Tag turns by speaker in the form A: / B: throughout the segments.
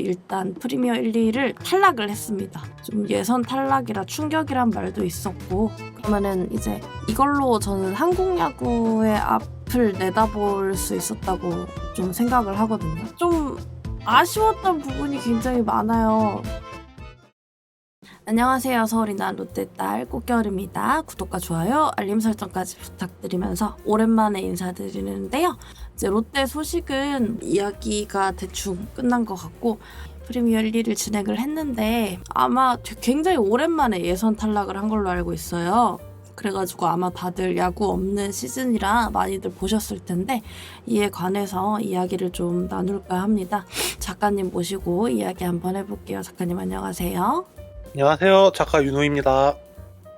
A: 일단 프리미어 1, 2를 탈락을 했습니다. 좀 예선 탈락이라 충격이란 말도 있었고 그러면은 이제 이걸로 저는 한국 야구의 앞을 내다볼 수 있었다고 좀 생각을 하거든요. 좀 아쉬웠던 부분이 굉장히 많아요. 안녕하세요. 서울이나 롯데딸 꽃겨울입니다. 구독과 좋아요, 알림 설정까지 부탁드리면서 오랜만에 인사드리는데요. 이제 롯데 소식은 이야기가 대충 끝난 것 같고 프리미어 1를 진행을 했는데 아마 굉장히 오랜만에 예선 탈락을 한 걸로 알고 있어요. 그래가지고 아마 다들 야구 없는 시즌이라 많이들 보셨을 텐데 이에 관해서 이야기를 좀 나눌까 합니다. 작가님 모시고 이야기 한번 해볼게요. 작가님 안녕하세요.
B: 안녕하세요. 작가 윤호입니다.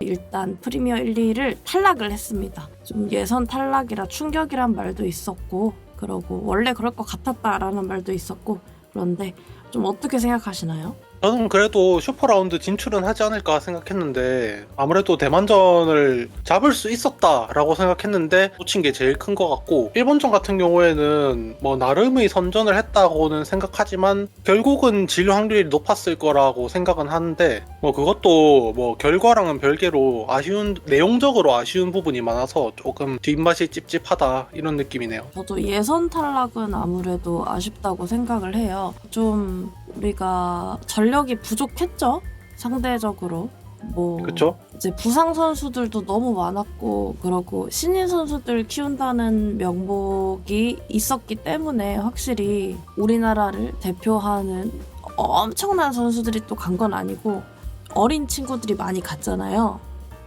A: 일단 프리미어 1, 2를 탈락을 했습니다. 좀 예선 탈락이라 충격이란 말도 있었고 그러고 원래 그럴 것 같았다라는 말도 있었고 그런데 좀 어떻게 생각하시나요?
B: 저는 그래도 슈퍼라운드 진출은 하지 않을까 생각했는데 아무래도 대만전을 잡을 수 있었다라고 생각했는데 놓친 게 제일 큰 것 같고 일본전 같은 경우에는 뭐 나름의 선전을 했다고는 생각하지만 결국은 질 확률이 높았을 거라고 생각은 하는데 뭐 그것도 뭐 결과랑은 별개로 아쉬운 내용적으로 아쉬운 부분이 많아서 조금 뒷맛이 찝찝하다 이런 느낌이네요.
A: 저도 예선 탈락은 아무래도 아쉽다고 생각을 해요. 좀 우리가 전력이 부족했죠? 상대적으로. 뭐
B: 그렇죠?
A: 이제 부상 선수들도 너무 많았고 그러고 신인 선수들 키운다는 명목이 있었기 때문에 확실히 우리나라를 대표하는 엄청난 선수들이 또 간 건 아니고 어린 친구들이 많이 갔잖아요.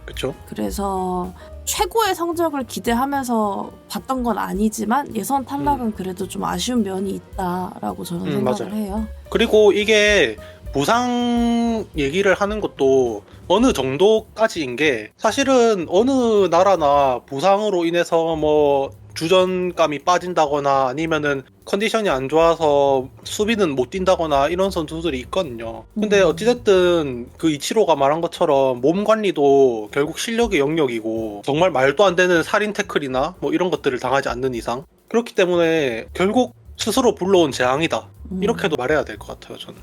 B: 그렇죠?
A: 그래서 최고의 성적을 기대하면서 봤던 건 아니지만 예선 탈락은 그래도 좀 아쉬운 면이 있다라고 저는
B: 음,
A: 생각을
B: 맞아요.
A: 해요.
B: 그리고 이게 부상 얘기를 하는 것도 어느 정도까지인 게 사실은 어느 나라나 부상으로 인해서 뭐 주전감이 빠진다거나 아니면은 컨디션이 안 좋아서 수비는 못 뛴다거나 이런 선수들이 있거든요. 근데
A: 음.
B: 어찌됐든 그 이치로가 말한 것처럼 몸 관리도 결국 실력의 영역이고 정말 말도 안 되는 살인 태클이나 뭐 이런 것들을 당하지 않는 이상 그렇기 때문에 결국 스스로 불러온 재앙이다.
A: 음.
B: 이렇게도 말해야 될 것 같아요, 저는.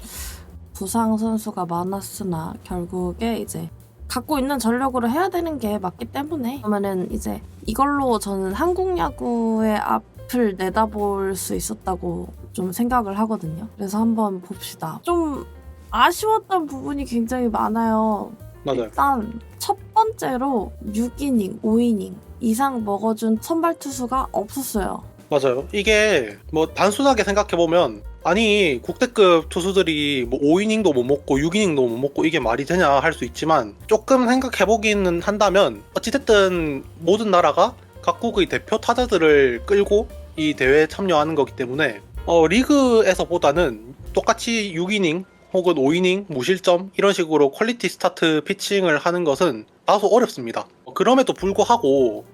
A: 부상 선수가 많았으나 결국에 이제 갖고 있는 전력으로 해야 되는 게 맞기 때문에 그러면은 이제 이걸로 저는 한국 야구의 앞을 내다볼 수 있었다고 좀 생각을 하거든요. 그래서 한번 봅시다. 좀 아쉬웠던 부분이 굉장히 많아요.
B: 맞아요.
A: 일단 첫 번째로 6이닝, 5이닝 이상 먹어준 선발 투수가 없었어요.
B: 맞아요. 이게 뭐 단순하게 생각해 보면 아니 국대급 투수들이 뭐 5이닝도 못 먹고 6이닝도 못 먹고 이게 말이 되냐 할 수 있지만 조금 생각해보기는 한다면 어찌됐든 모든 나라가 각국의 대표 타자들을 끌고 이 대회에 참여하는 거기 때문에 어, 리그에서보다는 똑같이 6이닝 혹은 5이닝 무실점 이런 식으로 퀄리티 스타트 피칭을 하는 것은 다소 어렵습니다. 그럼에도 불구하고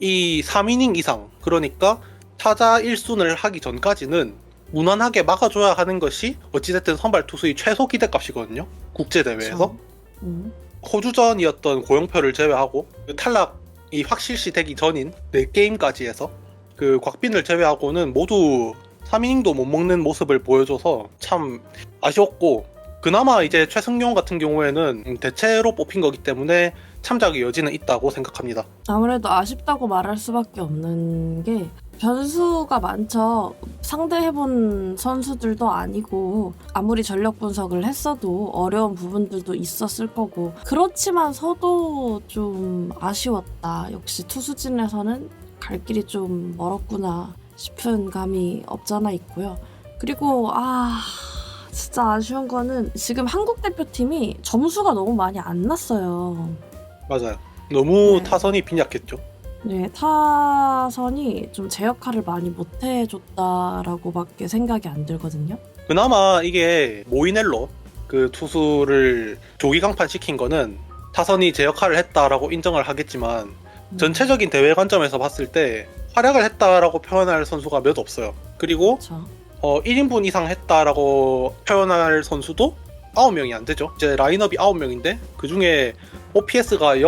B: 이 3이닝 이상 그러니까 타자 1순을 하기 전까지는 무난하게 막아줘야 하는 것이 어찌됐든 선발 투수의 최소 기대값이거든요. 국제 대회에서
A: 음.
B: 호주전이었던 고영표를 제외하고 그 탈락이 확실시 되기 전인 4게임까지 해서 그 곽빈을 제외하고는 모두 3이닝도 못 먹는 모습을 보여줘서 참 아쉬웠고 그나마 이제 최승용 같은 경우에는 대체로 뽑힌 거기 때문에 참작의 여지는 있다고 생각합니다.
A: 아무래도 아쉽다고 말할 수밖에 없는 게 변수가 많죠. 상대해본 선수들도 아니고 아무리 전력 분석을 했어도 어려운 부분들도 있었을 거고 그렇지만 서도 좀 아쉬웠다. 역시 투수진에서는 갈 길이 좀 멀었구나 싶은 감이 없잖아 있고요. 그리고 아 진짜 아쉬운 거는 지금 한국 대표팀이 점수가 너무 많이 안 났어요.
B: 맞아요. 너무
A: 네.
B: 타선이 빈약했죠.
A: 네, 타선이 좀 제 역할을 많이 못 해줬다라고밖에 생각이 안 들거든요.
B: 그나마 이게 모이넬로 그 투수를 조기 강판 시킨 거는 타선이 제 역할을 했다라고 인정을 하겠지만
A: 음.
B: 전체적인 대회 관점에서 봤을 때 활약을 했다라고 표현할 선수가 몇 없어요. 그리고. 어, 1인분 이상 했다라고 표현할 선수도 9명이 안 되죠. 이제 라인업이 9명인데 그 중에 OPS가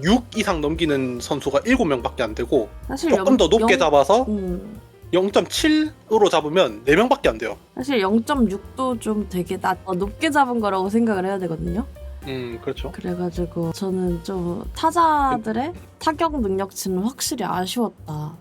B: 0.6 이상 넘기는 선수가 7명밖에 안 되고
A: 사실
B: 조금
A: 영-
B: 더 높게
A: 영-
B: 잡아서
A: 음,
B: 0.7으로 잡으면 4명밖에 안 돼요.
A: 사실 0.6도 좀 되게 낮, 어, 높게 잡은 거라고 생각을 해야 되거든요.
B: 음, 그렇죠.
A: 그래가지고 저는 좀 타자들의 타격 능력치는 확실히 아쉬웠다.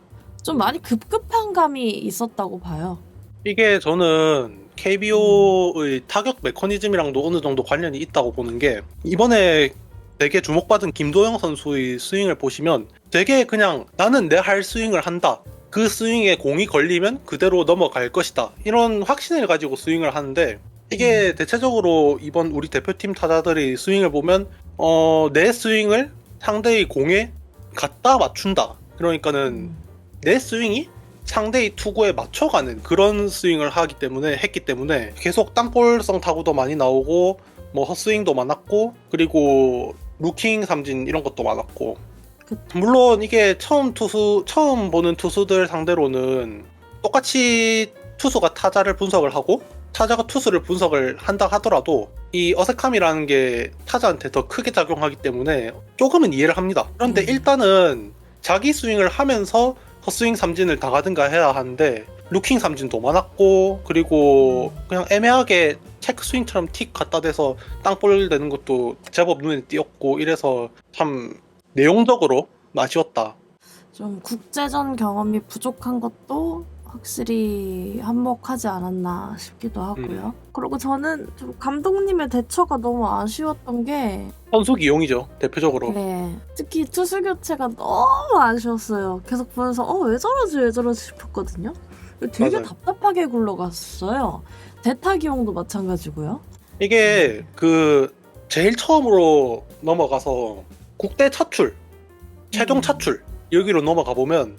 A: 좀 많이 급급한 감이 있었다고 봐요.
B: 이게 저는 KBO의 타격 메커니즘이랑도 어느 정도 관련이 있다고 보는 게 이번에 되게 주목받은 김도영 선수의 스윙을 보시면 되게 그냥 나는 내 할 스윙을 한다. 그 스윙에 공이 걸리면 그대로 넘어갈 것이다. 이런 확신을 가지고 스윙을 하는데 이게 대체적으로 이번 우리 대표팀 타자들의 스윙을 보면 어, 내 스윙을 상대의 공에 갖다 맞춘다. 그러니까는
A: 음.
B: 내 스윙이 상대의 투구에 맞춰가는 그런 스윙을 하기 때문에 했기 때문에 계속 땅볼성 타구도 많이 나오고 뭐 헛스윙도 많았고 그리고 루킹 삼진 이런 것도 많았고
A: 그-
B: 물론 이게 처음 투수 처음 보는 투수들 상대로는 똑같이 투수가 타자를 분석을 하고 타자가 투수를 분석을 한다 하더라도 이 어색함이라는 게 타자한테 더 크게 작용하기 때문에 조금은 이해를 합니다. 그런데
A: 음.
B: 일단은 자기 스윙을 하면서 헛스윙 삼진을 당하든가 해야 하는데 루킹 삼진도 많았고 그리고 그냥 애매하게 체크 스윙처럼 틱 갖다 대서 땅볼 되는 것도 제법 눈에 띄었고 이래서 참 내용적으로 아쉬웠다.
A: 좀 국제전 경험이 부족한 것도 확실히 한몫하지 않았나 싶기도 하고요. 그리고 저는 좀 감독님의 대처가 너무 아쉬웠던 게
B: 선수 기용이죠 대표적으로.
A: 네, 특히 투수 교체가 너무 아쉬웠어요. 계속 보면서 어 왜 저러지 왜 저러지 싶었거든요. 되게
B: 맞아요.
A: 답답하게 굴러갔어요. 대타 기용도 마찬가지고요.
B: 이게 그 제일 처음으로 넘어가서 국대 차출, 최종
A: 음.
B: 차출 여기로 넘어가 보면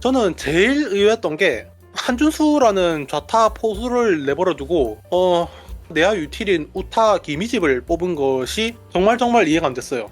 B: 저는 제일 의외였던 게 한준수라는 좌타 포수를 내버려 두고 어 내야 유틸인 우타 김희집을 뽑은 것이 정말 정말 이해가 안 됐어요.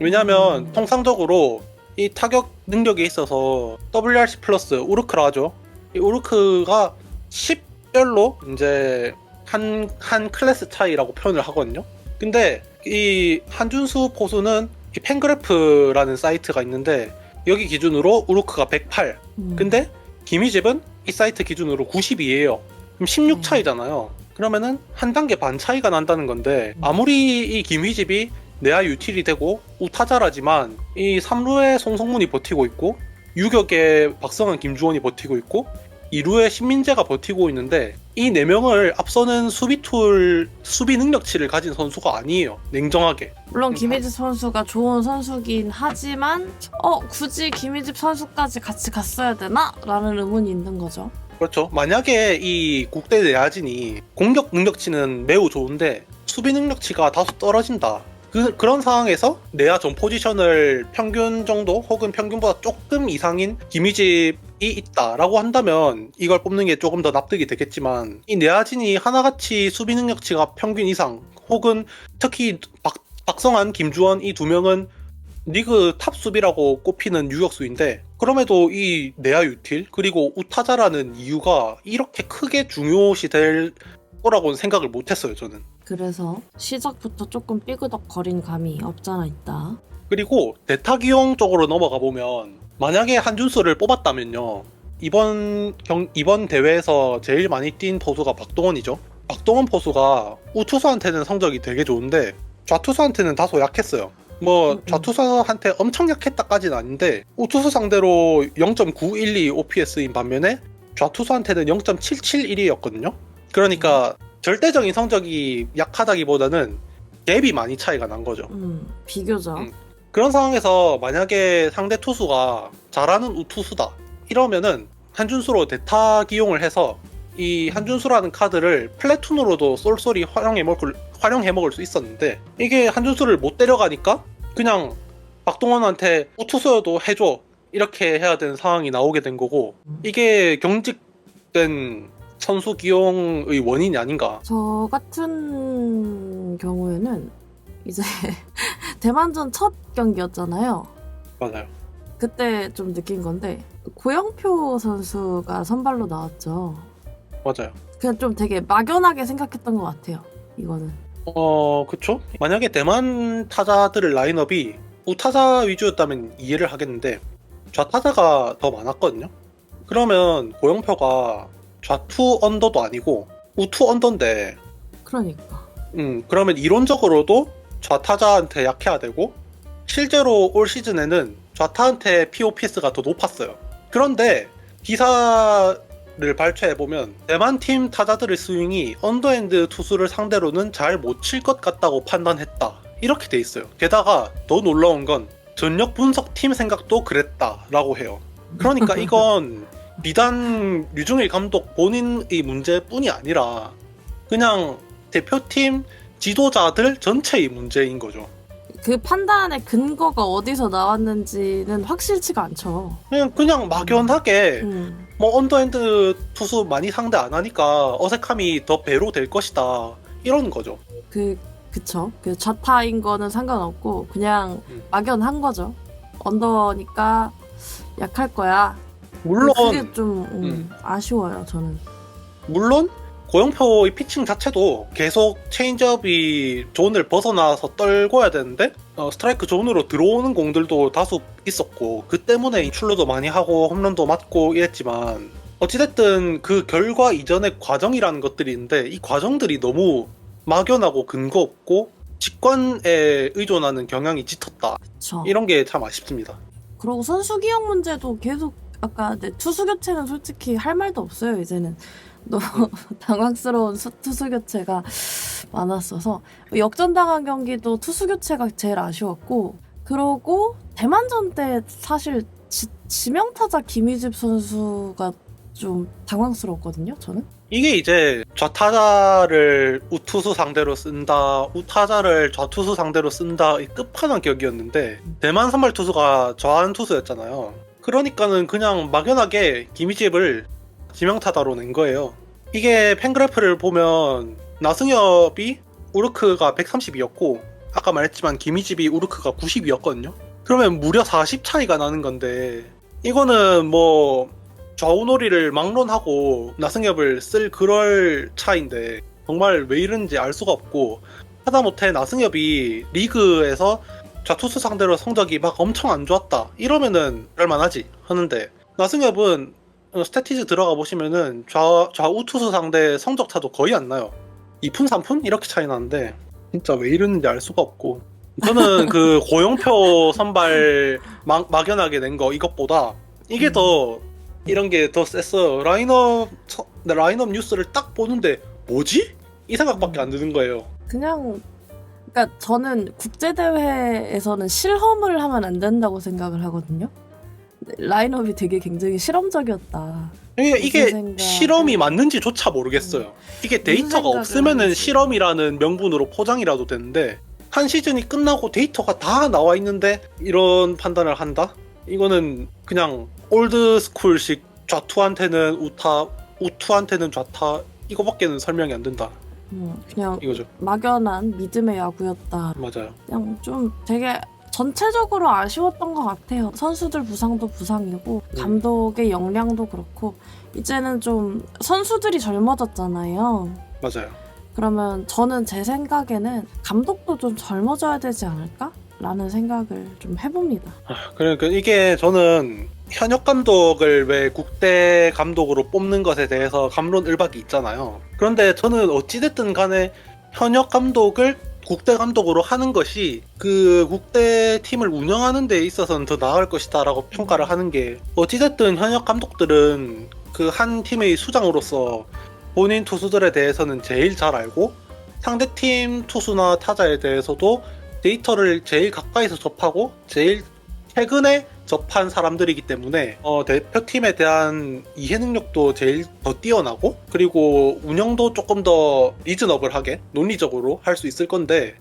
B: 왜냐하면
A: 음.
B: 통상적으로 이 타격 능력에 있어서 WRC 플러스 우르크라 하죠. 이 우르크가 10별로 이제 한, 한 클래스 차이라고 표현을 하거든요. 근데 이 한준수 포수는 이 팬그래프라는 사이트가 있는데 여기 기준으로 우르크가 108.
A: 음.
B: 근데 김희집은 이 사이트 기준으로 92예요. 그럼 16
A: 음.
B: 차이잖아요. 그러면은 한 단계 반 차이가 난다는 건데
A: 음.
B: 아무리 이 김희집이 내야 유틸이 되고 우타자라지만 이 3루에 송성문이 버티고 있고 유격에 박성환 김주원이 버티고 있고 2루에 신민재가 버티고 있는데 이 4명을 앞서는 수비 툴 수비 능력치를 가진 선수가 아니에요. 냉정하게.
A: 물론
B: 음.
A: 김희집 선수가 좋은 선수긴 하지만 어 굳이 김희집 선수까지 같이 갔어야 되나? 라는 의문이 있는 거죠.
B: 그렇죠. 만약에 이 국대 내야진이 공격 능력치는 매우 좋은데 수비 능력치가 다소 떨어진다. 그, 그런 상황에서 내야 전 포지션을 평균 정도 혹은 평균보다 조금 이상인 김희집이 있다라고 한다면 이걸 뽑는 게 조금 더 납득이 되겠지만 이 내야진이 하나같이 수비 능력치가 평균 이상 혹은 특히 박, 박성환, 김주원 이 두 명은 리그 탑 수비라고 꼽히는 유격수인데 그럼에도 이 내야 유틸 그리고 우타자라는 이유가 이렇게 크게 중요시 될 거라고는 생각을 못했어요 저는
A: 그래서 시작부터 조금 삐그덕거린 감이 없잖아 있다.
B: 그리고 대타 기용 쪽으로 넘어가 보면 만약에 한준수를 뽑았다면요. 이번 경 이번 대회에서 제일 많이 뛴 포수가 박동원이죠. 박동원 포수가 우투수한테는 성적이 되게 좋은데 좌투수한테는 다소 약했어요. 뭐
A: 음, 음.
B: 좌투수한테 엄청 약했다까지는 아닌데 우투수 상대로 0.912 OPS인 반면에 좌투수한테는 0.771이었거든요. 그러니까 절대적인 성적이 약하다기보다는 갭이 많이 차이가 난 거죠
A: 음, 비교죠.
B: 음. 그런 상황에서 만약에 상대 투수가 잘하는 우투수다 이러면은 한준수로 대타 기용을 해서 이 한준수라는 카드를 플래툰으로도 쏠쏠이 활용해 먹을 활용해 먹을 수 있었는데 이게 한준수를 못 데려가니까 그냥 박동원한테 우투수여도 해줘 이렇게 해야 되는 상황이 나오게 된 거고 이게 경직된 선수 기용의 원인이 아닌가
A: 저 같은 경우에는 이제 대만전 첫 경기였잖아요.
B: 맞아요
A: 그때 좀 느낀 건데 고영표 선수가 선발로 나왔죠.
B: 맞아요
A: 그냥 좀 되게 막연하게 생각했던 것 같아요. 이거는.
B: 어, 그쵸? 만약에 대만 타자들의 라인업이 우타자 위주였다면 이해를 하겠는데 좌타자가 더 많았거든요. 그러면 고영표가 좌투 언더도 아니고 우투 언더인데
A: 그러니까.
B: 음, 그러면 이론적으로도 좌타자한테 약해야 되고 실제로 올 시즌에는 좌타한테 POPS가 더 높았어요. 그런데 기사를 발췌해 보면 대만 팀 타자들의 스윙이 언더핸드 투수를 상대로는 잘 못 칠 것 같다고 판단했다. 이렇게 돼 있어요. 게다가 더 놀라운 건 전력 분석 팀 생각도 그랬다라고 해요. 그러니까 이건 비단 류중일 감독 본인의 문제뿐이 아니라 그냥 대표팀 지도자들 전체의 문제인 거죠.
A: 그 판단의 근거가 어디서 나왔는지는 확실치가 않죠.
B: 그냥 그냥 막연하게
A: 음.
B: 뭐 언더핸드 투수 많이 상대 안 하니까 어색함이 더 배로 될 것이다 이런 거죠.
A: 그 그쵸. 그 좌타인 거는 상관없고 그냥
B: 음.
A: 막연한 거죠. 언더니까 약할 거야.
B: 물론
A: 그게 좀 음,
B: 음.
A: 아쉬워요. 저는.
B: 물론 고영표의 피칭 자체도 계속 체인지업이 존을 벗어나서 떨궈야 되는데 어, 스트라이크 존으로 들어오는 공들도 다수 있었고 그 때문에 출루도 많이 하고 홈런도 맞고 이랬지만 어찌됐든 그 결과 이전의 과정이라는 것들이 있는데 이 과정들이 너무 막연하고 근거 없고 직관에 의존하는 경향이 짙었다
A: 그쵸.
B: 이런 게 참 아쉽습니다.
A: 그리고 선수 기용 문제도 계속 아까 네, 투수 교체는 솔직히 할 말도 없어요. 이제는 너무 당황스러운 수- 투수 교체가 많았어서 역전당한 경기도 투수 교체가 제일 아쉬웠고 그러고 대만전 때 사실 지, 지명타자 김희집 선수가 좀 당황스러웠거든요. 저는
B: 이게 이제 좌타자를 우투수 상대로 쓴다, 우타자를 좌투수 상대로 쓴다 이 끝판왕 격이었는데 대만 선발 투수가 좌한 투수였잖아요. 그러니까는 그냥 막연하게 김희집을 지명타자로 낸 거예요. 이게 팬그래프를 보면 나승엽이 우르크가 130이었고 아까 말했지만 김희집이 우르크가 90이었거든요. 그러면 무려 40 차이가 나는 건데 이거는 뭐 좌우놀이를 막론하고 나승엽을 쓸 그럴 차인데 정말 왜 이런지 알 수가 없고 하다못해 나승엽이 리그에서 좌투수 상대로 성적이 막 엄청 안 좋았다 이러면은 그럴만하지 하는데 나승엽은 어, 스태티즈 들어가 보시면은 좌, 좌우 투수 상대 성적 차도 거의 안 나요 2푼 3푼 이렇게 차이 나는데 진짜 왜 이러는지 알 수가 없고 저는 그 고영표 선발 막, 막연하게 낸 거 이것보다 이게
A: 음.
B: 더 이런 게 더 셌어요. 라인업 서- 라인업 뉴스를 딱 보는데 뭐지? 이 생각밖에 안 드는 거예요.
A: 그냥 그러니까 저는 국제 대회에서는 실험을 하면 안 된다고 생각을 하거든요. 라인업이 되게 굉장히 실험적이었다.
B: 이게,
A: 무슨
B: 이게
A: 생각?
B: 실험이 맞는지조차 모르겠어요. 이게 데이터가 없으면은. 실험이라는 명분으로 포장이라도 되는데 한 시즌이 끝나고 데이터가 다 나와 있는데 이런 판단을 한다? 이거는 그냥 올드 스쿨식 좌투한테는 우타, 우투한테는 좌타 이거밖에는 설명이 안 된다.
A: 음, 그냥
B: 이거죠.
A: 막연한 믿음의 야구였다.
B: 맞아요.
A: 그냥 좀 되게 전체적으로 아쉬웠던 것 같아요. 선수들 부상도 부상이고
B: 음.
A: 감독의 역량도 그렇고 이제는 좀 선수들이 젊어졌잖아요.
B: 맞아요.
A: 그러면 저는 제 생각에는 감독도 좀 젊어져야 되지 않을까? 라는 생각을 좀 해봅니다.
B: 그러니까 이게 저는 현역 감독을 왜 국대 감독으로 뽑는 것에 대해서 감론 을박이 있잖아요. 그런데 저는 어찌됐든 간에 현역 감독을 국대 감독으로 하는 것이 그 국대 팀을 운영하는 데 있어서는 더 나을 것이다라고 평가를 하는 게 어찌됐든 현역 감독들은 그 한 팀의 수장으로서 본인 투수들에 대해서는 제일 잘 알고 상대 팀 투수나 타자에 대해서도 데이터를 제일 가까이서 접하고 제일 최근에 접한 사람들이기 때문에 어, 대표팀에 대한 이해 능력도 제일 더 뛰어나고 그리고 운영도 조금 더 리즈너블하게 논리적으로 할 수 있을 건데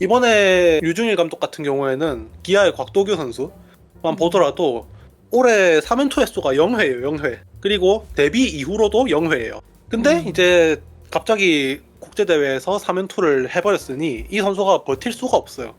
B: 이번에 유중일 감독 같은 경우에는 기아의 곽도규 선수만 보더라도 올해 3연투 횟수가 0회예요 0회. 그리고 데뷔 이후로도 0회예요. 근데
A: 음.
B: 이제 갑자기 국제대회에서 3연투를 해버렸으니 이 선수가 버틸 수가 없어요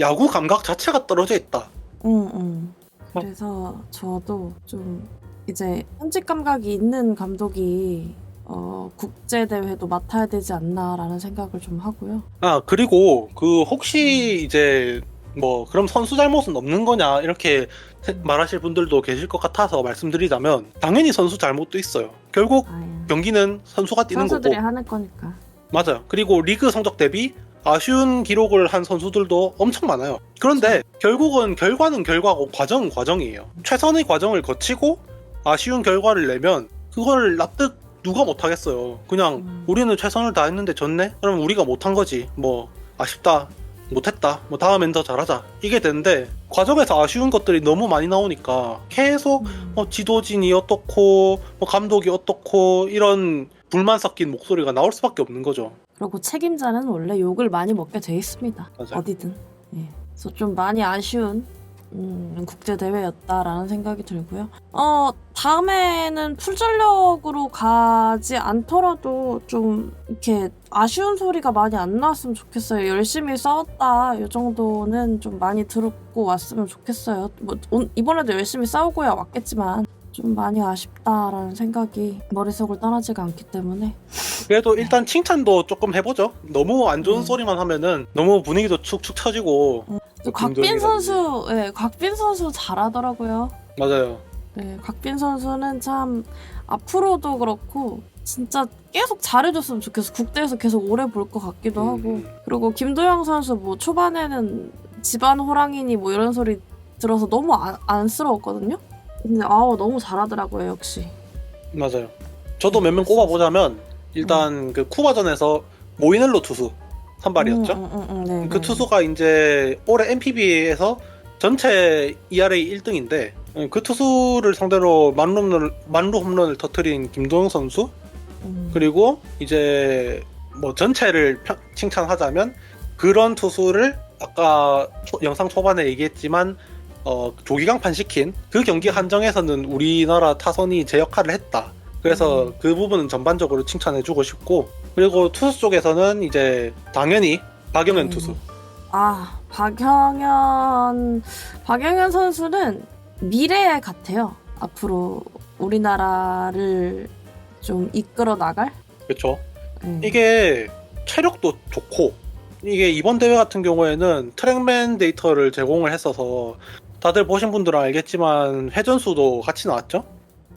B: 야구 감각 자체가 떨어져 있다
A: 응, 응.
B: 어?
A: 그래서 저도 좀 이제 현직 감각이 있는 감독이 어, 국제 대회도 맡아야 되지 않나라는 생각을 좀 하고요.
B: 아 그리고 그 혹시 이제 뭐 그럼 선수 잘못은 없는 거냐 이렇게 세- 말하실 분들도 계실 것 같아서 말씀드리자면 당연히 선수 잘못도 있어요. 결국
A: 아유,
B: 경기는 선수가 뛰는
A: 선수들이
B: 거고
A: 하는 거니까.
B: 맞아요. 그리고 리그 성적 대비 아쉬운 기록을 한 선수들도 엄청 많아요. 그런데 결국은 결과는 결과고 과정은 과정이에요. 최선의 과정을 거치고 아쉬운 결과를 내면 그걸 납득 누가 못하겠어요. 그냥
A: 음.
B: 우리는 최선을 다했는데 졌네? 그럼 우리가 못한 거지. 뭐 아쉽다. 못했다. 뭐 다음엔 더 잘하자. 이게 되는데 과정에서 아쉬운 것들이 너무 많이 나오니까 계속
A: 음.
B: 뭐 지도진이 어떻고 뭐 감독이 어떻고 이런 불만 섞인 목소리가 나올 수밖에 없는 거죠.
A: 그리고 책임자는 원래 욕을 많이 먹게 돼 있습니다.
B: 맞아요.
A: 어디든. 예. 그래서 좀 많이 아쉬운 음, 국제 대회였다라는 생각이 들고요. 어 다음에는 풀전력으로 가지 않더라도 좀 이렇게 아쉬운 소리가 많이 안 나왔으면 좋겠어요. 열심히 싸웠다 이 정도는 좀 많이 들었고 왔으면 좋겠어요. 뭐 온- 이번에도 열심히 싸우고야 왔겠지만 좀 많이 아쉽다라는 생각이 머릿속을 떠나지가 않기 때문에
B: 그래도 일단 칭찬도 조금 해보죠. 너무 안 좋은
A: 음.
B: 소리만 하면은 너무 분위기도 축축 처지고
A: 또 곽빈. 선수, 예, 곽빈 선수 잘하더라고요.
B: 맞아요.
A: 네, 곽빈 선수는 참 앞으로도 그렇고 진짜 계속 잘해줬으면 좋겠어. 국대에서 계속 오래 볼 것 같기도
B: 음,
A: 하고.
B: 음.
A: 그리고 김도영 선수 뭐 초반에는 집안 호랑이니 뭐 이런 소리 들어서 너무 안, 안쓰러웠거든요. 근데 아우 너무 잘하더라고요 역시.
B: 맞아요. 저도 몇 명 꼽아보자면 일단 그 쿠바전에서 모이넬로 투수 선발이었죠.
A: 음, 음, 음, 네,
B: 그
A: 네.
B: 투수가 이제 올해 NPB에서 전체 ERA 1등인데 그 투수를 상대로 만루 홈런을, 만루 홈런을 터트린 김도영 선수
A: 음,
B: 그리고 이제 뭐 전체를 평- 칭찬하자면 그런 투수를 아까 초- 영상 초반에 얘기했지만 어, 조기 강판 시킨 그 경기 한정에서는 우리나라 타선이 제 역할을 했다. 그래서
A: 음.
B: 그 부분은 전반적으로 칭찬해주고 싶고 그리고 투수 쪽에서는 이제 당연히 박영현
A: 음.
B: 투수
A: 아 박영현 박영현 선수는 미래 같아요. 앞으로 우리나라를 좀 이끌어 나갈.
B: 그렇죠.
A: 음.
B: 이게 체력도 좋고 이게 이번 대회 같은 경우에는 트랙맨 데이터를 제공을 했어서 다들 보신 분들은 알겠지만 회전수도 같이 나왔죠.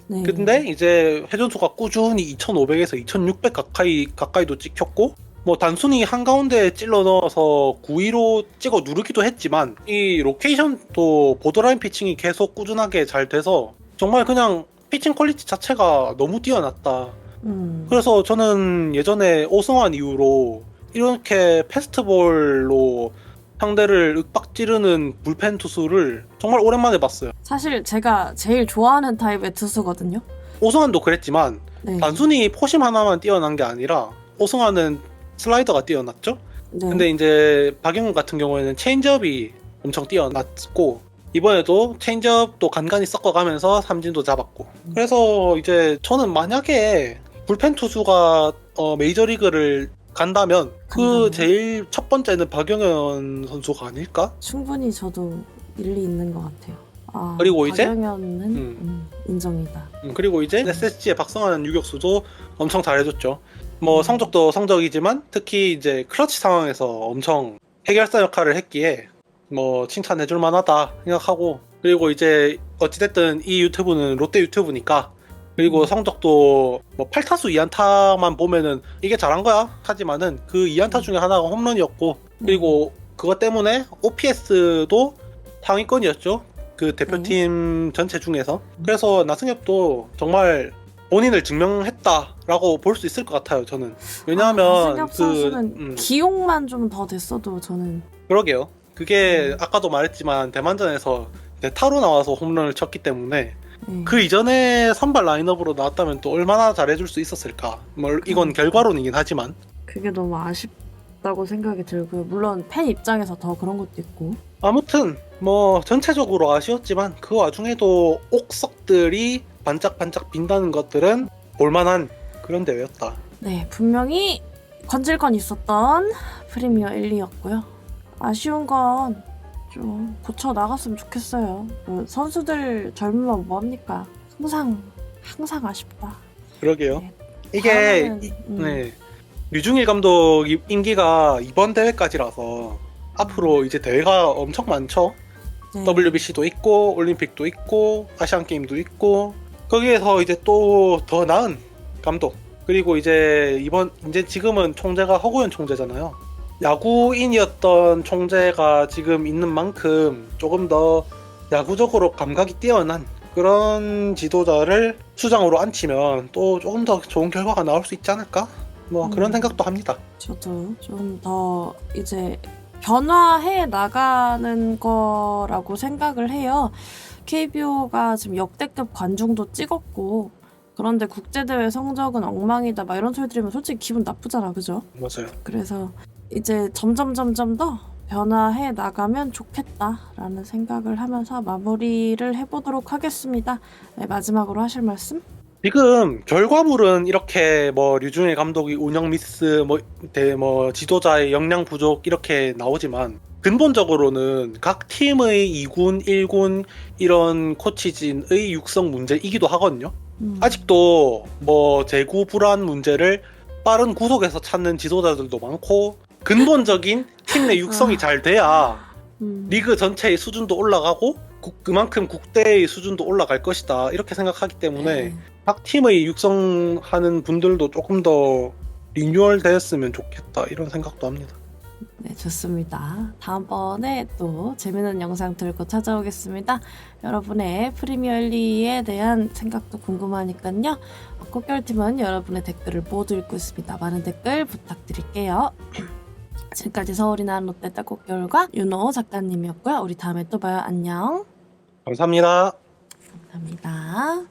A: 네.
B: 근데 이제 회전수가 꾸준히 2,500에서 2,600 가까이 가까이도 찍혔고 뭐 단순히 한가운데 찔러 넣어서 9위로 찍어 누르기도 했지만 이 로케이션도 보드라인 피칭이 계속 꾸준하게 잘 돼서 정말 그냥 피칭 퀄리티 자체가 너무 뛰어났다.
A: 음.
B: 그래서 저는 예전에 오승환 이후로 이렇게 페스트볼로 상대를 윽박 찌르는 불펜 투수를 정말 오랜만에 봤어요.
A: 사실 제가 제일 좋아하는 타입의 투수거든요.
B: 오승환도 그랬지만
A: 네.
B: 단순히 포심 하나만 뛰어난 게 아니라 오승환은 슬라이더가 뛰어났죠.
A: 네.
B: 근데 이제 박영훈 같은 경우에는 체인지업이 엄청 뛰어났고 이번에도 체인지업도 간간히 섞어가면서 삼진도 잡았고 그래서 이제 저는 만약에 불펜 투수가 어, 메이저리그를 간다면 그
A: 간다면?
B: 제일 첫 번째는 박영현 선수가 아닐까?
A: 충분히 저도 일리 있는 것 같아요. 아,
B: 그리고 이제?
A: 박영현은
B: 음.
A: 음, 인정이다.
B: 음, 그리고 이제 SSG의 박성환 유격수도 엄청 잘해줬죠. 뭐
A: 음.
B: 성적도 성적이지만 특히 이제 클러치 상황에서 엄청 해결사 역할을 했기에 뭐 칭찬해줄 만하다 생각하고 그리고 이제 어찌됐든 이 유튜브는 롯데 유튜브니까 그리고
A: 음.
B: 성적도 뭐 8타수 2안타만 보면은 이게 잘한 거야 하지만은 그 2안타
A: 음.
B: 중에 하나가 홈런이었고 그리고 그것 때문에 OPS도 상위권이었죠. 그 대표팀 전체 중에서. 그래서 나승엽도 정말 본인을 증명했다라고 볼 수 있을 것 같아요. 저는. 왜냐하면
A: 아, 나승엽
B: 그
A: 선수는
B: 음,
A: 기용만 좀 더 됐어도 저는
B: 그러게요. 그게
A: 음.
B: 아까도 말했지만 대만전에서 대타로 나와서 홈런을 쳤기 때문에
A: 예.
B: 그 이전에 선발 라인업으로 나왔다면 또 얼마나 잘해줄 수 있었을까. 뭐 이건
A: 음.
B: 결과론이긴 하지만
A: 그게 너무 아쉽다고 생각이 들고요. 물론 팬 입장에서 더 그런 것도 있고.
B: 아무튼 뭐 전체적으로 아쉬웠지만 그 와중에도 옥석들이 반짝반짝 빈다는 것들은 볼만한 그런 대회였다.
A: 네, 분명히 건질 건 있었던 프리미어 1, 2였고요. 아쉬운 건 좀 고쳐 나갔으면 좋겠어요. 뭐 선수들 젊으면 뭐합니까? 항상 항상 아쉽다.
B: 그러게요.
A: 네.
B: 이게
A: 다음에는,
B: 이-
A: 음,
B: 네 류중일 감독 이- 임기가 이번 대회까지라서 앞으로 이제 대회가 엄청 많죠.
A: 네.
B: WBC도 있고 올림픽도 있고 아시안 게임도 있고 거기에서 이제 또 더 나은 감독 그리고 이제 이번 이제 지금은 총재가 허구현 총재잖아요. 야구인이었던 총재가 지금 있는 만큼 조금 더 야구적으로 감각이 뛰어난 그런 지도자를 수장으로 앉히면 또 조금 더 좋은 결과가 나올 수 있지 않을까? 뭐
A: 음.
B: 그런 생각도 합니다.
A: 저도 좀 더 이제 변화해 나가는 거라고 생각을 해요. KBO가 지금 역대급 관중도 찍었고 그런데 국제대회 성적은 엉망이다 막 이런 소리 들으면 솔직히 기분 나쁘잖아 그죠?
B: 맞아요.
A: 그래서 이제 점점 점점 더 변화해 나가면 좋겠다라는 생각을 하면서 마무리를 해보도록 하겠습니다. 네, 마지막으로 하실 말씀?
B: 지금 결과물은 이렇게 뭐 류중일 감독이 운영 미스 뭐, 대, 뭐 지도자의 역량 부족 이렇게 나오지만 근본적으로는 각 팀의 2군, 1군 이런 코치진의 육성 문제이기도 하거든요.
A: 음.
B: 아직도 뭐 재구 불안 문제를 빠른 구속에서 찾는 지도자들도 많고 근본적인 팀 내 육성이
A: 아.
B: 잘 돼야
A: 음.
B: 리그 전체의 수준도 올라가고 국- 그만큼 국대의 수준도 올라갈 것이다 이렇게 생각하기 때문에
A: 네.
B: 각 팀의 육성하는 분들도 조금 더 리뉴얼 되었으면 좋겠다 이런 생각도 합니다.
A: 네, 좋습니다. 다음번에 또 재밌는 영상 들고 찾아오겠습니다. 여러분의 프리미어리에 대한 생각도 궁금하니까요. 꽃결팀은 여러분의 댓글을 모두 읽고 있습니다. 많은 댓글 부탁드릴게요. 지금까지 서울이나 롯데 딸꽃결과 윤호 작가님이었고요. 우리 다음에 또 봐요. 안녕.
B: 감사합니다.
A: 감사합니다.